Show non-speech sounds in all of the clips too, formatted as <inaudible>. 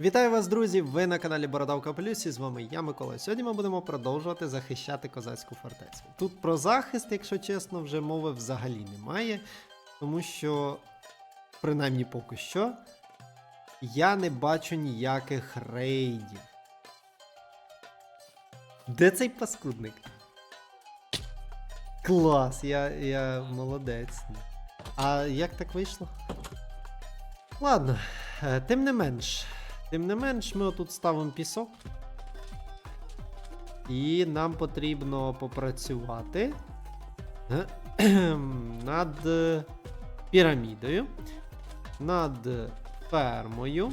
Вітаю вас, друзі! Ви на каналі Бородавка Плюс і з вами я, Микола. Сьогодні ми будемо продовжувати захищати козацьку фортецю. Тут про захист, якщо чесно, вже мови взагалі немає, тому що, принаймні поки що, я не бачу ніяких рейдів. Де цей паскудник? Клас, я, я молодець. А як так вийшло? Ладно, е, тим не менш. Тим не менш, ми отут ставимо пісок. І нам потрібно попрацювати е, <clears throat> над е, пірамідою, над фермою.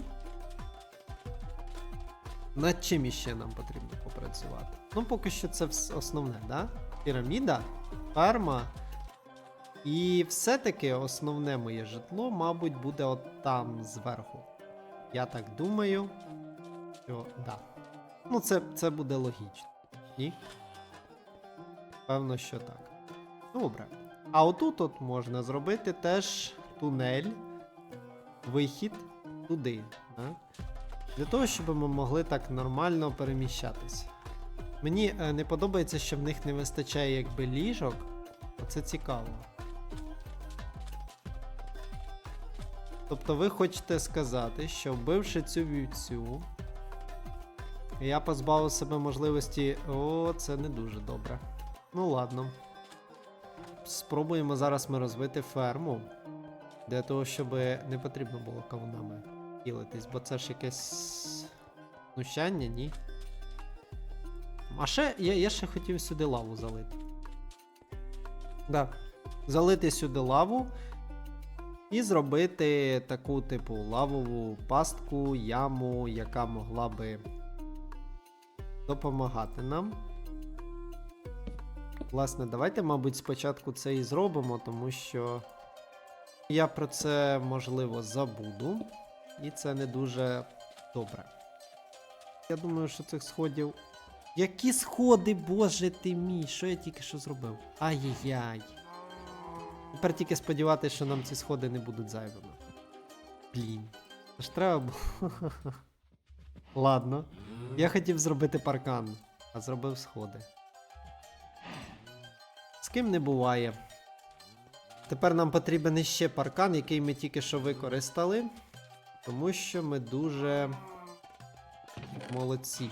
Над чим іще нам потрібно попрацювати? Ну, поки що це основне, да? Піраміда, ферма. І все-таки основне моє житло, мабуть, буде от там зверху. Я так думаю, що да. Ну, це, це буде логічно. Ні? Певно, що так. Добре. А отут от можна зробити теж тунель, вихід туди. Да? Для того, щоб ми могли так нормально переміщатися. Мені е, не подобається, що в них не вистачає якби ліжок. Оце цікаво. Тобто ви хочете сказати, що вбивши цю вівцю, я позбавив себе можливості. О, це не дуже добре. Ну ладно. Спробуємо зараз ми розвити ферму. Для того, щоб не потрібно було кавунами ділитись, бо це ж якесь знущання, ні. А ще я, я ще хотів сюди лаву залити. Да. Залити сюди лаву. І зробити таку, типу, лавову пастку, яму, яка могла би допомагати нам. Власне, давайте, мабуть, спочатку це і зробимо, тому що я про це, можливо, забуду. І це не дуже добре. Я думаю, що цих сходів. Які сходи, боже ти мій! Що я тільки що зробив? Ай-яй-яй. Тепер тільки сподіватися, що нам ці сходи не будуть зайвими. Блін. Це ж треба було. <laughs> Ладно. Я хотів зробити паркан, а зробив сходи. З ким не буває. Тепер нам потрібен іще паркан, який ми тільки що використали. Тому що ми дуже молодці.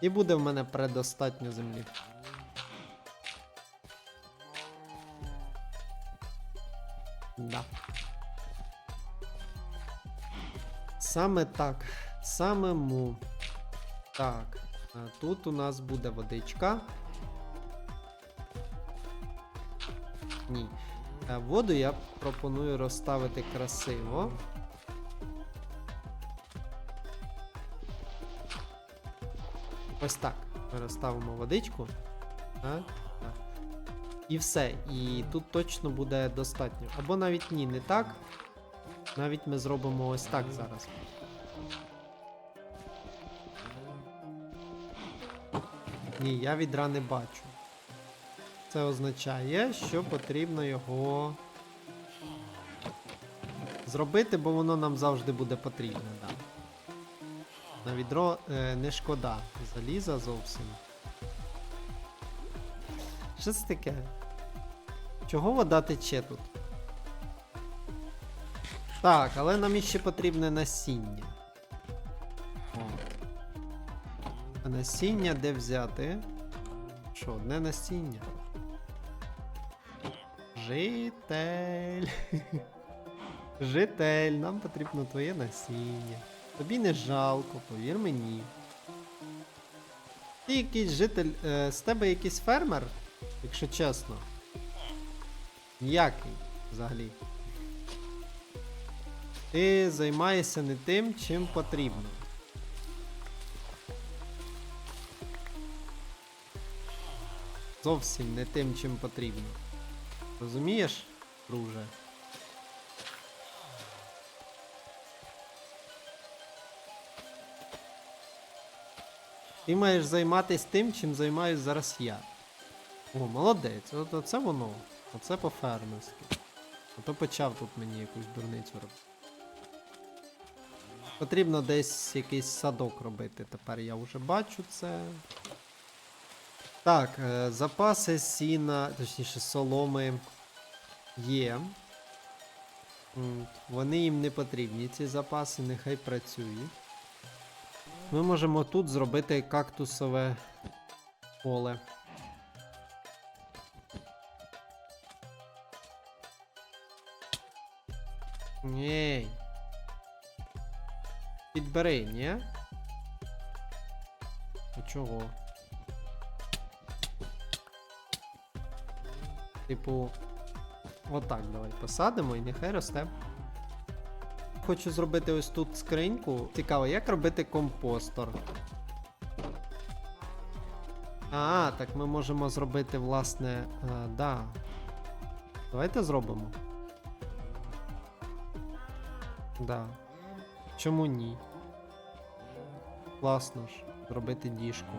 І буде в мене предостатньо землі. Да. Саме так. Самому. Так. Тут у нас буде водичка. Ні. Е, Воду я пропоную розставити красиво. Ось так. Ми розставимо водичку. Так. І все. І тут точно буде достатньо. Або навіть ні, не так. Навіть ми зробимо ось так зараз. Ні, я відра не бачу. Це означає, що потрібно його зробити, бо воно нам завжди буде потрібне, да. На відро е, не шкода. Заліза зовсім. Що це таке? Чого вода тече тут? Так, але нам іще потрібне насіння. О. А насіння де взяти? Що, одне насіння? Житель. <laughs> Житель, нам потрібно твоє насіння. Тобі не жалко, повір мені. Ти якийсь житель. Е, з тебе якийсь фермер, якщо чесно. Ніякий взагалі. Ти займаєшся не тим, чим потрібно. Зовсім не тим, чим потрібно. Розумієш, друже? Ти маєш займатися тим, чим займаюсь зараз я. О, молодець, от оце воно. Оце по-фермерськи. А то почав тут мені якусь дурницю робити. Потрібно десь якийсь садок робити. Тепер я вже бачу це. Так, е, запаси сіна, точніше, соломи є. Вони їм не потрібні, ці запаси, нехай працюють. Ми можемо тут зробити кактусове поле. Ні. Підбери, ні? А чого? Типу, отак давай посадимо і нехай росте. Хочу зробити ось тут скриньку. Цікаво, як робити компостор. А, так ми можемо зробити, власне. е, да. Давайте зробимо. Да. Чому ні? Класно ж, зробити діжку.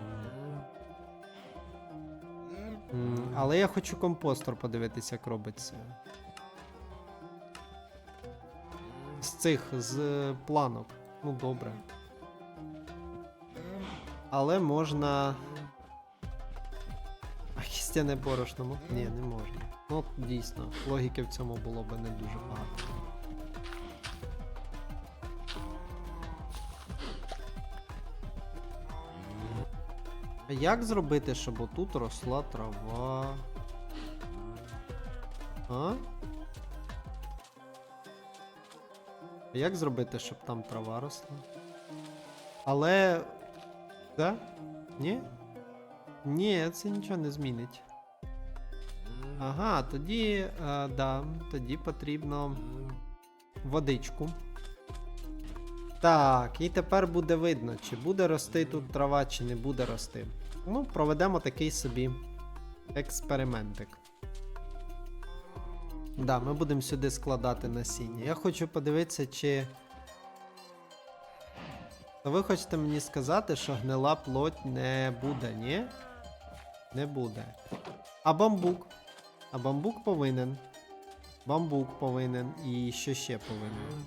М, але я хочу компостор подивитися, як робиться. З цих, з е, планок. Ну, добре. Але можна. А кістяне борошно? Ні, не можна. Ну, дійсно, логіки в цьому було б не дуже багато. А як зробити, щоб отут росла трава? А? А Як зробити, щоб там трава росла? Але. Да? Ні? Ні, це нічого не змінить. Ага, тоді. Е, да, тоді потрібно водичку. Так, і тепер буде видно, чи буде рости тут трава, чи не буде рости. Ну, проведемо такий собі експериментик. Да, ми будемо сюди складати насіння. Я хочу подивитися, чи. То ви хочете мені сказати, що гнила плоть не буде, ні? Не буде. А бамбук? А бамбук повинен. Бамбук повинен. І що ще повинен?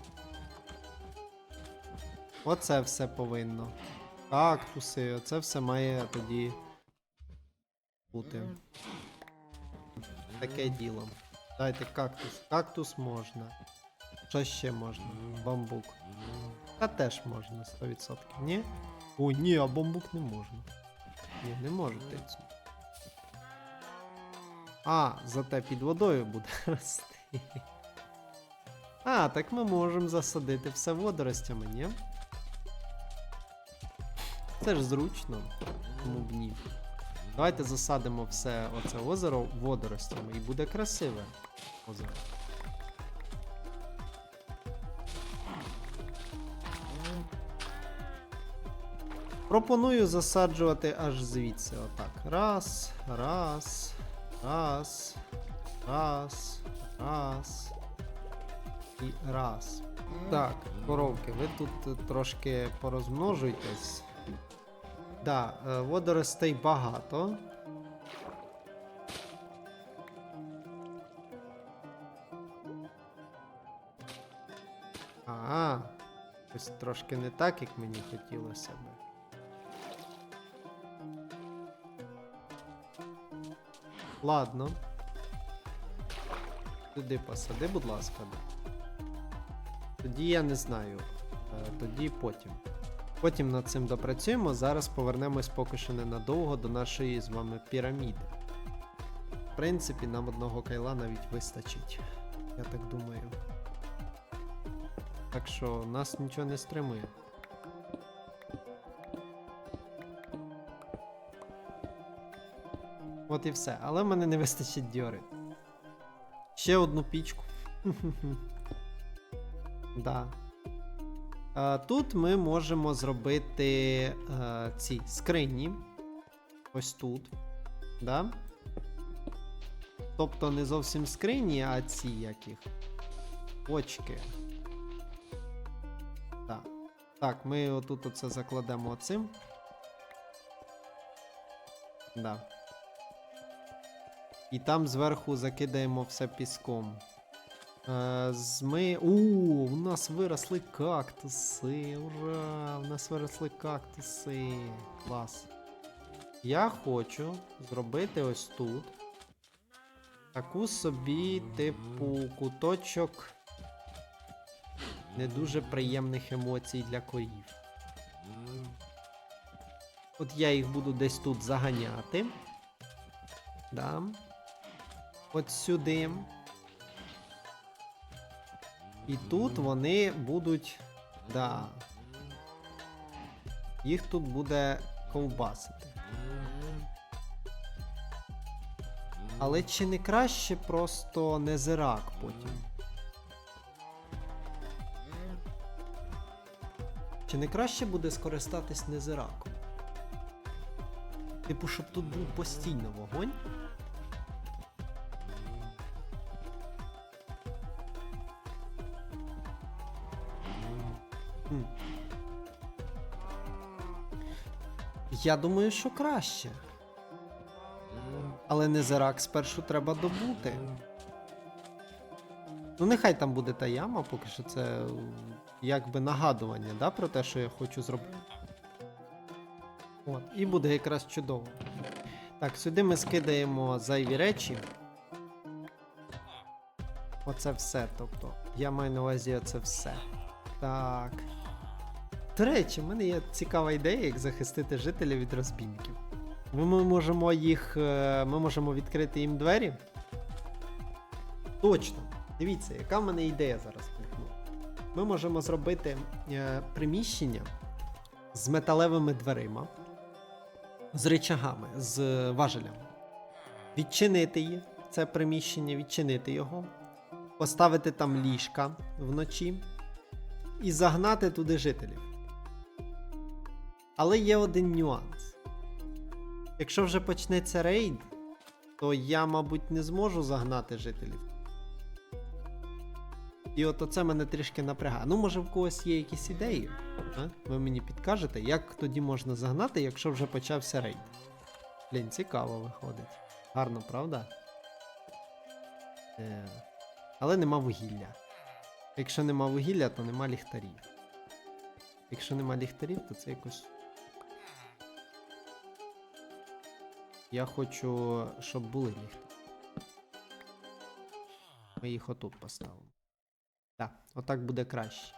Оце все повинно. Кактуси, оце все має тоді бути. Таке діло. Дайте кактус. Кактус можна. Що ще можна? Бамбук. Та теж можна 100%. Ні? О, ні, а бамбук не можна. Ні, не може тицю. А, зате під водою буде <laughs> рости. А, так ми можемо засадити все водоростями, ні? Це ж зручно. Тому б ні. Давайте засадимо все оце озеро водоростями і буде красиве озеро. Пропоную засаджувати аж звідси. Отак. Раз, раз, раз, раз, раз. І раз. Так, коровки, ви тут трошки порозмножуйтесь. Да, е, водоростей багато. А, ось трошки не так, як мені хотілося би. Ладно. Туди посади, будь ласка. Тоді я не знаю. Е, Тоді потім. Потім над цим допрацюємо. Зараз повернемось поки що ненадовго до нашої з вами піраміди. В принципі, нам одного кайла навіть вистачить. Я так думаю. Так що нас нічого не стримує. От і все. Але в мене не вистачить дьори. Ще одну пічку. <laughs> да. А, тут ми можемо зробити е, ці скрині. Ось тут. Да? Тобто не зовсім скрині, а ці яких. Очки. Так. Так, ми отут оце закладемо оцим. Да. І там зверху закидаємо все піском. Зми... У, у нас виросли кактуси. Ура! У нас виросли кактуси. Клас. Я хочу зробити ось тут таку собі, типу, куточок не дуже приємних емоцій для корів. От я їх буду десь тут заганяти. Да. От сюди. І тут вони будуть. Да. Їх тут буде ковбасити. Але чи не краще просто не зирак потім? Чи не краще буде скористатись незираком? Типу, щоб тут був постійно вогонь. Я думаю, що краще. Але незирак спершу треба добути. Ну, нехай там буде та яма, поки що це якби нагадування, да, про те, що я хочу зробити. От, і буде якраз чудово. Так, сюди ми скидаємо зайві речі. Оце все. Тобто, я маю на увазі оце все. Так. До речі, в мене є цікава ідея, як захистити жителів від розбійників. Ми, можемо їх. е, Ми можемо відкрити їм двері. Точно. Дивіться, яка в мене ідея зараз виникнула. Ми можемо зробити е, приміщення з металевими дверима, з речагами, з важелями. Відчинити їх, це приміщення, відчинити його, поставити там ліжка вночі і загнати туди жителів. Але є один нюанс. Якщо вже почнеться рейд, то я, мабуть, не зможу загнати жителів. І от оце мене трішки напрягає. Ну, може, в когось є якісь ідеї? А? Ви мені підкажете, як тоді можна загнати, якщо вже почався рейд? Блін, цікаво виходить. Гарно, правда? Е, але нема вугілля. Якщо нема вугілля, то нема ліхтарів. Якщо нема ліхтарів, то це якось. Я хочу, щоб були ліхтарі. Ми їх отут поставимо. Так, отак буде краще.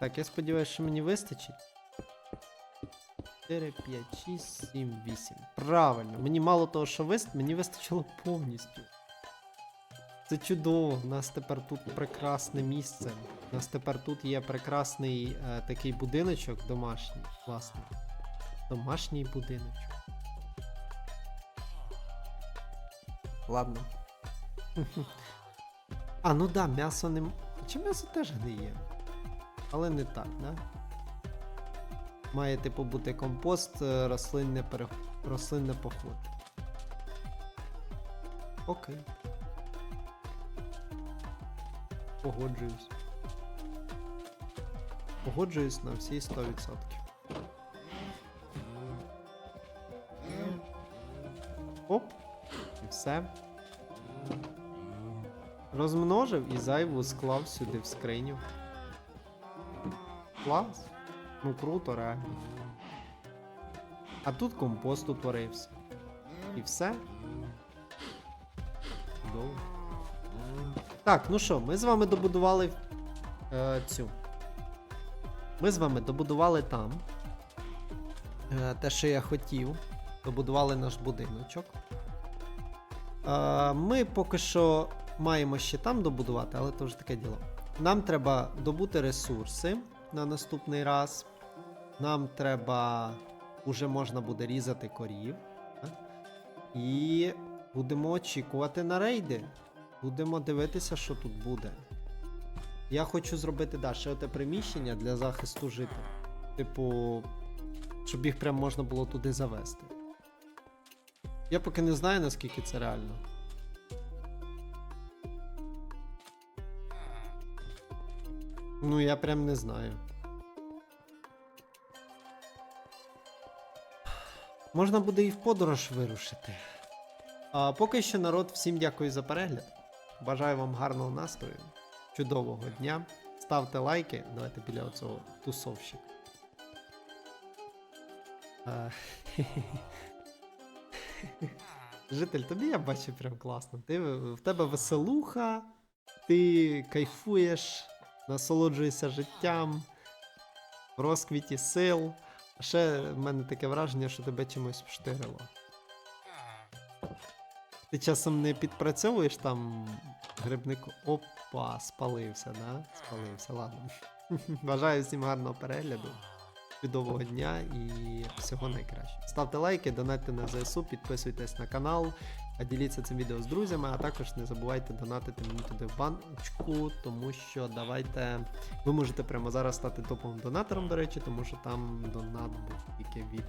Так, я сподіваюся, що мені вистачить. 4, 5, 6, 7, 8. Правильно, мені мало того, що вистачить, мені вистачило повністю. Це чудово. У нас тепер тут прекрасне місце. У нас тепер тут є прекрасний е, такий будиночок домашній, власне. Домашній будиночок. Ладно. <laughs> А, ну да, м'ясо не. Чи м'ясо теж гниє? Але не так, да? Має типу бути компост, е, рослинне пере... рослинне поход. Окей. Погоджуюсь. Погоджуюсь на всі 100%. Оп. І все. Розмножив і зайву склав сюди в скриню. Клас. Ну круто, реально. А тут компост утворився. І все. Чудово. Так, ну що, ми з вами добудували е, цю. Ми з вами добудували там. Е, те, що я хотів. Добудували наш будиночок. Е, ми поки що маємо ще там добудувати, але то вже таке діло. Нам треба добути ресурси на наступний раз. Нам треба. Уже можна буде різати корів. І будемо очікувати на рейди. Будемо дивитися, що тут буде. Я хочу зробити да, ще оте приміщення для захисту жителів. Типу, щоб їх прям можна було туди завести. Я поки не знаю, наскільки це реально. Ну, я прям не знаю. Можна буде і в подорож вирушити. А поки що, народ, всім дякую за перегляд. Бажаю вам гарного настрою, чудового дня. Ставте лайки. Давайте біля оцього тусовщика. <laughs> Житель, тобі я бачу прям класно. Ти, в тебе веселуха, ти кайфуєш, насолоджуєшся життям, в розквіті сил. А ще в мене таке враження, що тебе чимось вштирило. Ти часом не підпрацьовуєш там грибнику. Опа, спалився, да? Спалився, ладно. <laughs> Бажаю всім гарного перегляду, чудового дня і всього найкращого. Ставте лайки, донатьте на ЗСУ, підписуйтесь на канал, а діліться цим відео з друзями, а також не забувайте донатити мені туди в баночку, тому що давайте. Ви можете прямо зараз стати топовим донатором, до речі, тому що там донат був тільки від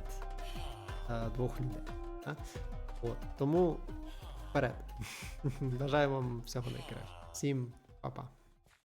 е, двох людей. Да? От, тому вперед. <laughs> Бажаю вам всього найкращого. Всім Pa, pa.